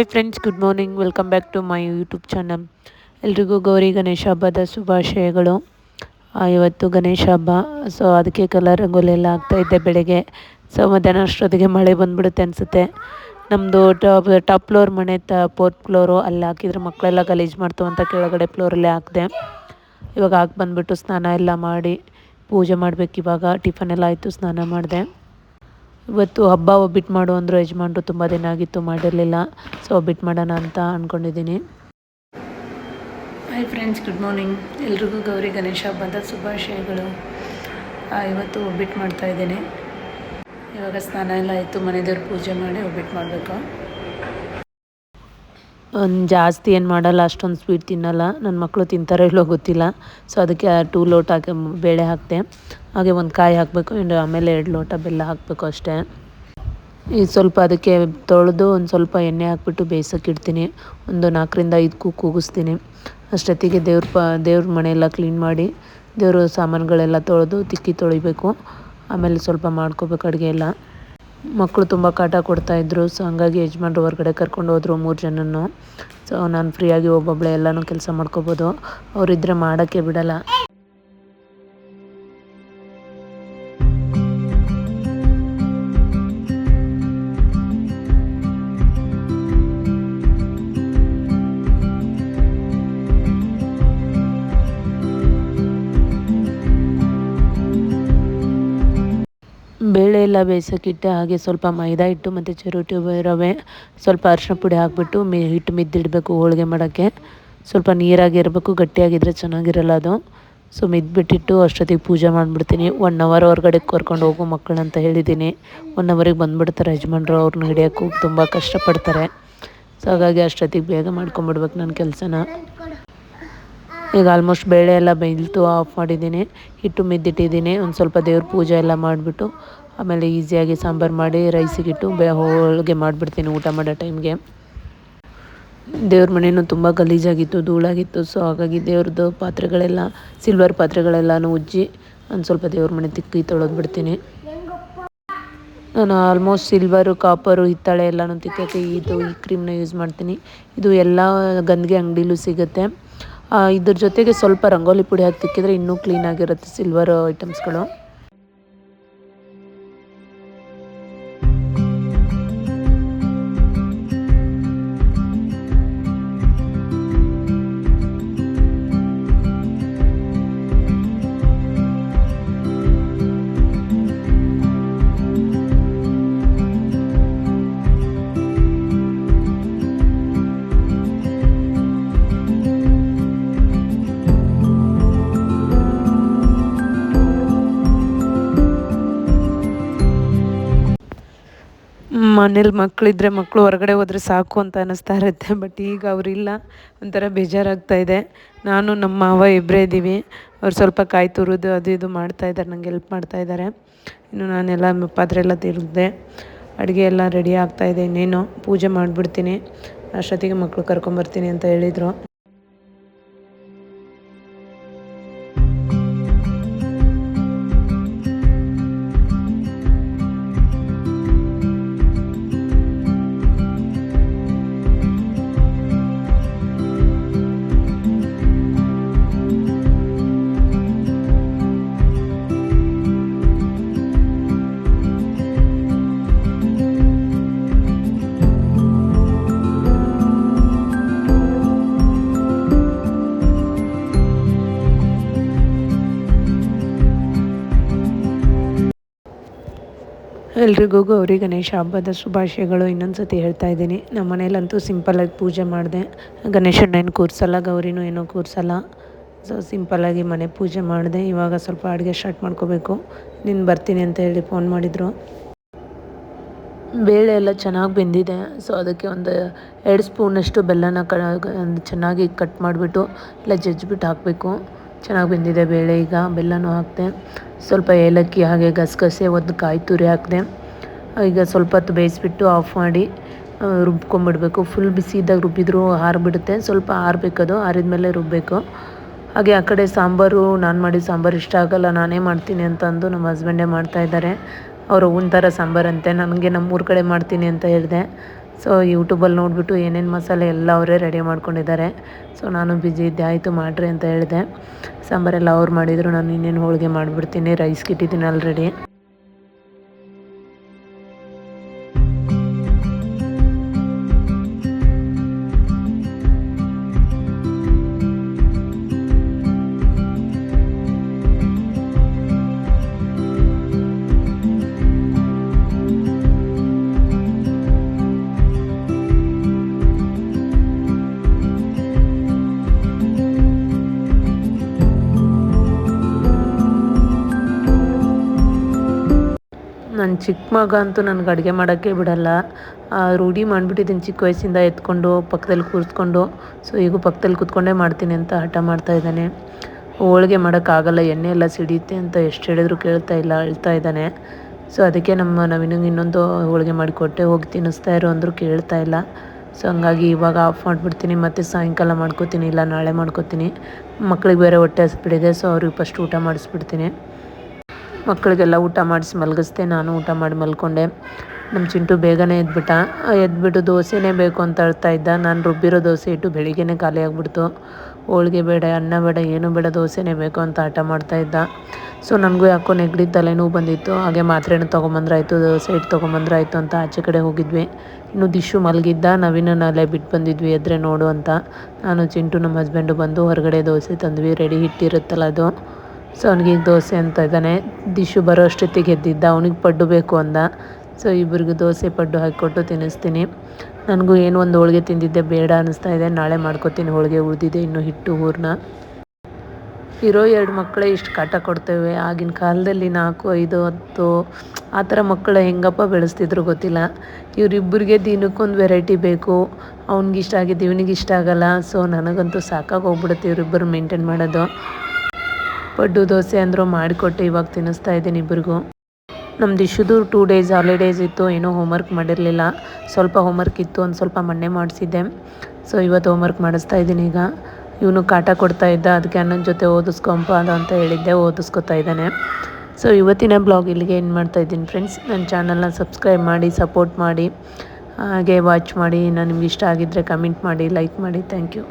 Hi friends good morning welcome back to my YouTube channel ಎಲ್ರಿಗೂ ಗೌರಿ ಗಣೇಶ ಹಬ್ಬದ ಶುಭಾಶಯಗಳು. ಇವತ್ತು ಗಣೇಶ ಹಬ್ಬ ಸೊ ಅದಕ್ಕೆ ಕಲರ್ ರಂಗೋಲಿ ಎಲ್ಲ ಇದ್ದೆ ಬೆಳಗ್ಗೆ. ಸೊ ಮಧ್ಯಾಹ್ನ ಅಷ್ಟೊತ್ತಿಗೆ ಮಳೆ ಬಂದುಬಿಡುತ್ತೆ ಅನಿಸುತ್ತೆ. ನಮ್ಮದು ಟಾಪ್ ಟಾಪ್ ಫ್ಲೋರ್ ಮನೆ ತ ಫೋರ್ತ್ ಫ್ಲೋರು ಅಲ್ಲಿ ಹಾಕಿದ್ರೆ ಮಕ್ಕಳೆಲ್ಲ ಗಲೀಜು ಮಾಡ್ತು ಅಂತ ಕೆಳಗಡೆ ಫ್ಲೋರಲ್ಲೇ ಹಾಕಿದೆ. ಇವಾಗ ಹಾಕಿ ಬಂದುಬಿಟ್ಟು ಸ್ನಾನ ಎಲ್ಲ ಮಾಡಿ, ಪೂಜೆ ಮಾಡಬೇಕು ಇವಾಗ, ಟಿಫನ್ ಎಲ್ಲ ಆಯಿತು, ಸ್ನಾನ ಮಾಡಿದೆ. ಇವತ್ತು ಹಬ್ಬ ಒಬ್ಬಿಟ್ಟು ಮಾಡು ಅಂದರು ಯಜಮಾನ್ರು ತುಂಬ ದಿನ ಆಗಿತ್ತು ಮಾಡಿರಲಿಲ್ಲ. ಸೊ ಒಬ್ಬಿಟ್ಟು ಮಾಡೋಣ ಅಂತ ಅಂದ್ಕೊಂಡಿದ್ದೀನಿ ಹಾಯ್ ಫ್ರೆಂಡ್ಸ್ ಗುಡ್ ಮಾರ್ನಿಂಗ್ ಎಲ್ರಿಗೂ ಗೌರಿ ಗಣೇಶ ಹಬ್ಬದ ಶುಭಾಶಯಗಳು. ಇವತ್ತು ಒಬ್ಬಿಟ್ಟು ಮಾಡ್ತಾಯಿದ್ದೀನಿ ಇವಾಗ ಸ್ನಾನ ಎಲ್ಲ ಆಯಿತು, ಮನೆ ದೇವ್ರ ಪೂಜೆ ಮಾಡಿ ಒಬ್ಬಿಟ್ಟು ಮಾಡಬೇಕು. ಜಾಸ್ತಿ ಏನು ಮಾಡಲ್ಲ, ಅಷ್ಟೊಂದು ಸ್ವೀಟ್ ತಿನ್ನಲ್ಲ. ನನ್ನ ಮಕ್ಕಳು ತಿಂತಾರೋ ಇಲ್ಲೋ ಗೊತ್ತಿಲ್ಲ. ಸೊ ಅದಕ್ಕೆ ಟೂ ಲೋಟ ಹಾಕಿ ಬೇಳೆ ಹಾಕಿದೆ. ಹಾಗೆ ಒಂದು ಕಾಯಿ ಹಾಕಬೇಕು, ಇನ್ನು ಆಮೇಲೆ ಎರಡು ಲೋಟ ಬೆಲ್ಲ ಹಾಕಬೇಕು ಅಷ್ಟೇ. ಈ ಸ್ವಲ್ಪ ಅದಕ್ಕೆ ತೊಳೆದು ಒಂದು ಸ್ವಲ್ಪ ಎಣ್ಣೆ ಹಾಕ್ಬಿಟ್ಟು ಬೇಯಿಸೋಕ್ಕಿಡ್ತೀನಿ ಒಂದು ನಾಲ್ಕರಿಂದ ಐದು ಕೂ ಕೂಗಿಸ್ತೀನಿ. ಅಷ್ಟೊತ್ತಿಗೆ ದೇವ್ರ ಪ, ದೇವ್ರ ಮನೆಯೆಲ್ಲ ಕ್ಲೀನ್ ಮಾಡಿ, ದೇವ್ರ ಸಾಮಾನುಗಳೆಲ್ಲ ತೊಳೆದು ತಿಕ್ಕಿ ತೊಳಿಬೇಕು. ಆಮೇಲೆ ಸ್ವಲ್ಪ ಮಾಡ್ಕೋಬೇಕು ಅಡುಗೆ ಎಲ್ಲ. ಮಕ್ಕಳು ತುಂಬ ಕಾಟ ಕೊಡ್ತಾ ಕೊಡ್ತಾಯಿದ್ರು ಸೊ ಹಂಗಾಗಿ ಯಜಮಾನ್ರು ಹೊರಗಡೆ ಕರ್ಕೊಂಡು ಹೋದ್ರು ಮೂರು ಜನನು ಸೊ ನಾನು ಫ್ರೀಯಾಗಿ ಒಬ್ಬೊಬ್ಬಳೆ ಎಲ್ಲನೂ ಕೆಲಸ ಮಾಡ್ಕೋಬೋದು. ಅವರಿದ್ದರೆ ಮಾಡೋಕ್ಕೆ ಬಿಡಲ್ಲ. ಬೇಳೆ ಎಲ್ಲ ಬೇಯಿಸೋಕ್ಕಿಟ್ಟೆ ಹಾಗೆ ಸ್ವಲ್ಪ ಮೈದಾ ಹಿಟ್ಟು ಮತ್ತು ಚಿರೋಟಿ ರವೆ ಸ್ವಲ್ಪ ಅರಿಶಿನ ಪುಡಿ ಹಾಕ್ಬಿಟ್ಟು ಮಿ ಹಿಟ್ಟು ಮಿದ್ದಿಡಬೇಕು ಹೋಳಿಗೆ ಮಾಡೋಕ್ಕೆ. ಸ್ವಲ್ಪ ನೀರಾಗಿರಬೇಕು ಗಟ್ಟಿಯಾಗಿದ್ದರೆ ಚೆನ್ನಾಗಿರಲ್ಲ ಅದು. ಸೊ ಮಿದ್ಬಿಟ್ಟಿಟ್ಟು ಅಷ್ಟೊತ್ತಿಗೆ ಪೂಜೆ ಮಾಡಿಬಿಡ್ತೀನಿ. ಒನ್ ಅವರ್ ಹೊರಗಡೆ ಕರ್ಕೊಂಡು ಹೋಗು ಮಕ್ಕಳಂತ ಹೇಳಿದ್ದೀನಿ. ಒನ್ ಅವರಿಗೆ ಬಂದುಬಿಡ್ತಾರೆ ಯಜಮಾನ್ರು, ಅವ್ರನ್ನ ಹಿಡಿಯೋಕ್ಕೂ ತುಂಬ ಕಷ್ಟಪಡ್ತಾರೆ. ಸೊ ಹಾಗಾಗಿ ಅಷ್ಟೊತ್ತಿಗೆ ಬೇಗ ಮಾಡ್ಕೊಂಬಿಡ್ಬೇಕು ನನ್ನ ಕೆಲಸನ. ಈಗ ಆಲ್ಮೋಸ್ಟ್ ಬೇಳೆ ಎಲ್ಲ ಬೇಯ್ತು ಆಫ್ ಮಾಡಿದ್ದೀನಿ. ಹಿಟ್ಟು ಮಿದ್ದಿಟ್ಟಿದ್ದೀನಿ. ಒಂದು ಸ್ವಲ್ಪ ದೇವ್ರ ಪೂಜೆ ಎಲ್ಲ ಮಾಡಿಬಿಟ್ಟು ಆಮೇಲೆ ಈಸಿಯಾಗಿ ಸಾಂಬಾರು ಮಾಡಿ ರೈಸಿಗಿಟ್ಟು ಬೇ ಹೋಳಿಗೆ ಮಾಡಿಬಿಡ್ತೀನಿ ಊಟ ಮಾಡೋ ಟೈಮ್ಗೆ. ದೇವ್ರ ಮನೇನೂ ತುಂಬ ಗಲೀಜಾಗಿತ್ತು, ಧೂಳಾಗಿತ್ತು ಸೊ ಹಾಗಾಗಿ ದೇವ್ರದ್ದು ಪಾತ್ರೆಗಳೆಲ್ಲ ಸಿಲ್ವರ್ ಪಾತ್ರೆಗಳೆಲ್ಲನೂ ಉಜ್ಜಿ ಒಂದು ಸ್ವಲ್ಪ ದೇವ್ರ ಮನೆ ತಿಕ್ಕಿ ತೊಳೆದು ಬಿಡ್ತೀನಿ. ನಾನು ಆಲ್ಮೋಸ್ಟ್ ಸಿಲ್ವರು ಕಾಪರು ಹಿತ್ತಾಳೆ ಎಲ್ಲನೂ ತಿಕ್ಕೋಕ್ಕೆ ಇದು ಈ ಕ್ರೀಮ್ನ ಯೂಸ್ ಮಾಡ್ತೀನಿ. ಇದು ಎಲ್ಲ ಗಂದಿಗೆ ಅಂಗಡಿಲೂ ಸಿಗುತ್ತೆ. ಇದ್ರ ಜೊತೆಗೆ ಸ್ವಲ್ಪ ರಂಗೋಲಿ ಪುಡಿ ಹಾಕಿ ತಿಕ್ಕಿದ್ರೆ ಇನ್ನೂ ಕ್ಲೀನಾಗಿರುತ್ತೆ ಸಿಲ್ವರ್ ಐಟಮ್ಸ್ಗಳು ಮನೇಲಿ ಮಕ್ಕಳಿದ್ರೆ ಮಕ್ಕಳು ಹೊರಗಡೆ ಹೋದರೆ ಸಾಕು ಅಂತ ಅನ್ನಿಸ್ತಾ ಇರುತ್ತೆ. ಬಟ್ ಈಗ ಅವರಿಲ್ಲ. ಒಂಥರ ಬೇಜಾರಾಗ್ತಾ ಇದೆ. ನಾನು ನಮ್ಮ ಮಾವ ಇಬ್ಬರೇ ಇದ್ದೀವಿ. ಅವ್ರು ಸ್ವಲ್ಪ ಕಾಯಿ ತುರಿದು, ಅದು ಇದು ಮಾಡ್ತಾ ಇದ್ದಾರೆ. ನಂಗೆ ಹೆಲ್ಪ್ ಮಾಡ್ತಾ ಇದ್ದಾರೆ. ಇನ್ನು ನಾನೆಲ್ಲ ಪಾತ್ರೆ ಎಲ್ಲ ತಿರುಗಿದೆ. ಅಡುಗೆ ಎಲ್ಲ ರೆಡಿ ಆಗ್ತಾಯಿದೆ ಇನ್ನೇನು. ಪೂಜೆ ಮಾಡಿಬಿಡ್ತೀನಿ. ಅಷ್ಟೊತ್ತಿಗೆ ಮಕ್ಕಳು ಕರ್ಕೊಂಬರ್ತೀನಿ ಅಂತ ಹೇಳಿದರು. ಎಲ್ರಿಗೂ ಗೌರಿ ಗಣೇಶ ಹಬ್ಬದ ಶುಭಾಶಯಗಳು. ಇನ್ನೊಂದು ಸತಿ ಹೇಳ್ತಾ ಇದ್ದೀನಿ. ನಮ್ಮ ಮನೇಲಂತೂ ಸಿಂಪಲಾಗಿ ಪೂಜೆ ಮಾಡಿದೆ. ಗಣೇಶನ ಏನು ಕೂರಿಸಲ್ಲ, ಗೌರಿನೂ ಏನೂ ಕೂರಿಸಲ್ಲ. ಸೊ ಸಿಂಪಲ್ಲಾಗಿ ಮನೆ ಪೂಜೆ ಮಾಡಿದೆ. ಇವಾಗ ಸ್ವಲ್ಪ ಅಡುಗೆ ಸ್ಟಾರ್ಟ್ ಮಾಡ್ಕೋಬೇಕು. ನೀನು ಬರ್ತೀನಿ ಅಂತ ಹೇಳಿ ಫೋನ್ ಮಾಡಿದರು. ಬೇಳೆ ಎಲ್ಲ ಚೆನ್ನಾಗಿ ಬೆಂದಿದೆ. ಸೊ ಅದಕ್ಕೆ ಒಂದು ಎರಡು ಸ್ಪೂನಷ್ಟು ಬೆಲ್ಲನ ಕ ಚೆನ್ನಾಗಿ ಕಟ್ ಮಾಡಿಬಿಟ್ಟು ಇಲ್ಲ ಜಜ್ಜಿಬಿಟ್ಟು ಹಾಕಬೇಕು. ಚೆನ್ನಾಗಿ ಬೆಂದಿದೆ ಬೇಳೆ ಈಗ. ಬೆಲ್ಲನೂ ಹಾಕಿದೆ. ಸ್ವಲ್ಪ ಏಲಕ್ಕಿ ಹಾಗೆ ಗಸಗಸೆ, ಒಂದು ಕಾಯಿ ತುರಿ ಹಾಕಿದೆ. ಈಗ ಸ್ವಲ್ಪ ಹೊತ್ತು ಬೇಯಿಸ್ಬಿಟ್ಟು ಆಫ್ ಮಾಡಿ ರುಬ್ಕೊಂಬಿಡಬೇಕು. ಫುಲ್ ಬಿಸಿ ಇದ್ದಾಗ ರುಬ್ಬಿದ್ರು ಆರಿಬಿಡುತ್ತೆ. ಸ್ವಲ್ಪ ಆರಬೇಕದು ಆರಿದ್ಮೇಲೆ ರುಬ್ಬಬೇಕು ಹಾಗೆ ಆ ಕಡೆ ಸಾಂಬಾರು, ನಾನು ಮಾಡಿದ ಸಾಂಬಾರು ಇಷ್ಟ ಆಗಲ್ಲ, ನಾನೇ ಮಾಡ್ತೀನಿ ಅಂತ ಅಂದು ನಮ್ಮ ಹಸ್ಬೆಂಡೇ ಮಾಡ್ತಾಯಿದ್ದಾರೆ ಅವರು ಹೂವಿನ ಥರ ಸಾಂಬಾರಂತೆ, ನನಗೆ ನಮ್ಮೂರ ಕಡೆ ಮಾಡ್ತೀನಿ ಅಂತ ಹೇಳಿದೆ. ಸೊ ಯೂಟ್ಯೂಬಲ್ಲಿ ನೋಡಿಬಿಟ್ಟು ಏನೇನು ಮಸಾಲೆ ಎಲ್ಲ ಅವರೇ ರೆಡಿ ಮಾಡ್ಕೊಂಡಿದ್ದಾರೆ. ಸೊ ನಾನು ಬಿಜಿ ಇದ್ದೆ, ಆಯಿತು ಮಾಡಿರಿ ಅಂತ ಹೇಳಿದೆ. ಸಾಂಬಾರೆಲ್ಲ ಅವ್ರು ಮಾಡಿದರು, ನಾನು ಇನ್ನೇನು ಹೋಳಿಗೆ ಮಾಡಿಬಿಡ್ತೀನಿ ರೈಸ್ ಇಟ್ಟಿದ್ದೀನಿ ಆಲ್ರೆಡಿ ನನ್ನ ಚಿಕ್ಕ ಮಗ ಅಂತೂ ನನಗೆ ಅಡುಗೆ ಮಾಡೋಕ್ಕೆ ಬಿಡಲ್ಲ. ರೂಢಿ ಮಾಡಿಬಿಟ್ಟಿದ್ದೀನಿ ಚಿಕ್ಕ ವಯಸ್ಸಿಂದ ಎತ್ಕೊಂಡು ಪಕ್ಕದಲ್ಲಿ ಕೂರಿಸ್ಕೊಂಡು. ಸೊ ಈಗ ಪಕ್ಕದಲ್ಲಿ ಕೂತ್ಕೊಂಡೇ ಮಾಡ್ತೀನಿ ಅಂತ ಹಠ ಮಾಡ್ತಾ ಇದ್ದಾನೆ. ಹೋಳಿಗೆ ಮಾಡೋಕ್ಕಾಗಲ್ಲ ಎಣ್ಣೆ ಎಲ್ಲ ಸಿಡಿಯುತ್ತೆ ಅಂತ ಎಷ್ಟು ಹೇಳಿದ್ರು ಕೇಳ್ತಾ ಇಲ್ಲ, ಅಳ್ತಾ ಇದ್ದಾನೆ. ಸೊ ಅದಕ್ಕೆ ನಮ್ಮ ನವೀನಿಗೆ ಇನ್ನೊಂದು ಹೋಳಿಗೆ ಮಾಡಿಕೊಟ್ಟೆ, ಹೋಗಿ ತಿನ್ನಿಸ್ತಾ ಇರೋ ಅಂದರೂ ಕೇಳ್ತಾ ಇಲ್ಲ. ಸೊ ಹಂಗಾಗಿ ಇವಾಗ ಆಫ್ ಮಾಡಿಬಿಡ್ತೀನಿ, ಮತ್ತು ಸಾಯಂಕಾಲ ಮಾಡ್ಕೋತೀನಿ, ಇಲ್ಲ ನಾಳೆ ಮಾಡ್ಕೋತೀನಿ. ಮಕ್ಳಿಗೆ ಬೇರೆ ಹೊಟ್ಟೆ ಹಸ್ಬಿಟ್ಟಿದೆ ಸೊ ಅವ್ರಿಗೆ ಫಸ್ಟ್ ಊಟ ಮಾಡಿಸ್ಬಿಡ್ತೀನಿ. ಮಕ್ಕಳಿಗೆಲ್ಲ ಊಟ ಮಾಡಿಸಿ ಮಲಗಿಸ್ದೆ, ನಾನು ಊಟ ಮಾಡಿ ಮಲ್ಕೊಂಡೆ. ನಮ್ಮ ಚಿಂಟು ಬೇಗನೆ ಎದ್ಬಿಟ್ಟ. ಎದ್ಬಿಟ್ಟು ದೋಸೆನೇ ಬೇಕು ಅಂತ ಹೇಳ್ತಾ ಇದ್ದ. ನಾನು ರುಬ್ಬಿರೋ ದೋಸೆ ಇಟ್ಟು ಬೆಳಿಗ್ಗೆನೇ ಖಾಲಿ ಆಗಿಬಿಡ್ತು. ಹೋಳಿಗೆ ಬೇಡ, ಅನ್ನ ಬೇಡ, ಏನು ಬೇಡ, ದೋಸೆನೇ ಬೇಕು ಅಂತ ಹಠ ಮಾಡ್ತಾ ಇದ್ದ. ಸೊ ನನಗೂ ಯಾಕೋ ನೆಗಡಿ ತಲೆನೂ ಬಂದಿತ್ತು. ಹಾಗೆ ಮಾತ್ರೆನೂ ತೊಗೊಂಬಂದ್ರಾಯ್ತು, ದೋಸೆ ಇಟ್ಟು ತೊಗೊಂಬಂದ್ರಾಯ್ತು ಅಂತ ಆಚೆ ಕಡೆ ಹೋಗಿದ್ವಿ. ಇನ್ನು ದಿಶು ಮಲಗಿದ್ದ. ನವೀನನ್ನ ಅಲ್ಲೇ ಬಿಟ್ಟು ಬಂದಿದ್ವಿ, ಎದ್ರೆ ನೋಡು ಅಂತ. ನಾನು, ಚಿಂಟು ನಮ್ಮ ಹಸ್ಬೆಂಡು ಬಂದು ಹೊರಗಡೆ ದೋಸೆ ತಂದ್ವಿ. ರೆಡಿ ಹಿಟ್ಟಿರುತ್ತಲ್ಲ ಅದು. ಸೊ ಅವ್ನಿಗೆ ದೋಸೆ ಅಂತ ಇದ್ದಾನೆ. ದಿಶು ಬರೋ ಅಷ್ಟೊತ್ತಿಗೆ ಎದ್ದಿದ್ದ. ಅವನಿಗೆ ಪಡ್ಡು ಬೇಕು ಅಂದ. ಸೊ ಇಬ್ಬರಿಗೂ ದೋಸೆ ಪಡ್ಡು ಹಾಕಿಕೊಟ್ಟು ತಿನ್ನಿಸ್ತೀನಿ. ನನಗೂ ಏನು ಒಂದು ಹೋಳಿಗೆ ತಿಂದಿದ್ದೆ. ಬೇಡ ಅನ್ನಿಸ್ತಾ ಇದೆ. ನಾಳೆ ಮಾಡ್ಕೊತೀನಿ. ಹೋಳಿಗೆ ಉಳಿದಿದೆ. ಇನ್ನು ಹಿಟ್ಟು ಊರನ್ನ ಇರೋ ಎರಡು ಮಕ್ಕಳೇ ಇಷ್ಟು ಕಾಟ ಕೊಡ್ತೇವೆ. ಆಗಿನ ಕಾಲದಲ್ಲಿ ನಾಲ್ಕು, ಐದು, ಹತ್ತು ಆ ಥರ ಮಕ್ಕಳು ಹೆಂಗಪ್ಪ ಬೆಳೆಸ್ತಿದ್ರು ಗೊತ್ತಿಲ್ಲ. ಇವರಿಬ್ಬರಿಗೆ ದಿನಕ್ಕೊಂದು ವೆರೈಟಿ ಬೇಕು. ಅವ್ನಿಗೆ ಇಷ್ಟ ಆಗಿದ್ದು, ಇವನಿಗೆ ಇಷ್ಟ ಆಗಲ್ಲ. ಸೊ ನನಗಂತೂ ಸಾಕಾಗಿ ಹೋಗ್ಬಿಡುತ್ತೆ ಇವರಿಬ್ಬರು ಮೇಂಟೈನ್ ಮಾಡೋದು. ಪಡ್ಡು ದೋಸೆ ಅಂದರೂ ಮಾಡಿಕೊಟ್ಟೆ ಇವಾಗ ತಿನ್ನಿಸ್ತಾ ಇದ್ದೀನಿ ಇಬ್ಬರಿಗೂ ನಮ್ದು ಇಶುದು ಟೂ ಡೇಸ್ ಹಾಲಿಡೇಸ್ ಇತ್ತು, ಏನೂ ಹೋಮ್ವರ್ಕ್ ಮಾಡಿರಲಿಲ್ಲ. ಸ್ವಲ್ಪ ಹೋಮ್ವರ್ಕ್ ಇತ್ತು, ಒಂದು ಸ್ವಲ್ಪ ಮೊನ್ನೆ ಮಾಡಿಸಿದ್ದೆ. ಸೊ ಇವತ್ತು ಹೋಮ್ವರ್ಕ್ ಮಾಡಿಸ್ತಾ ಇದ್ದೀನಿ ಈಗ. ಇವನು ಕಾಟ ಕೊಡ್ತಾ ಇದ್ದ, ಅದಕ್ಕೆ ಅನ್ನನ ಜೊತೆ ಓದಿಸ್ಕೊಂಪ ಅದು ಅಂತ ಹೇಳಿದ್ದೆ, ಓದಿಸ್ಕೊತಾ ಇದ್ದಾನೆ. ಸೊ ಇವತ್ತಿನ ಬ್ಲಾಗ್ ಇಲ್ಲಿಗೆ ಏನು ಮಾಡ್ತಾ ಇದ್ದೀನಿ ಫ್ರೆಂಡ್ಸ್ ನನ್ನ ಚಾನಲ್ನ ಸಬ್ಸ್ಕ್ರೈಬ್ ಮಾಡಿ ಸಪೋರ್ಟ್ ಮಾಡಿ, ಹಾಗೆ ವಾಚ್ ಮಾಡಿ. ನಾನು ನಿಮ್ಗೆ ಇಷ್ಟ ಆಗಿದ್ದರೆ ಕಮೆಂಟ್ ಮಾಡಿ ಲೈಕ್ ಮಾಡಿ. Thank you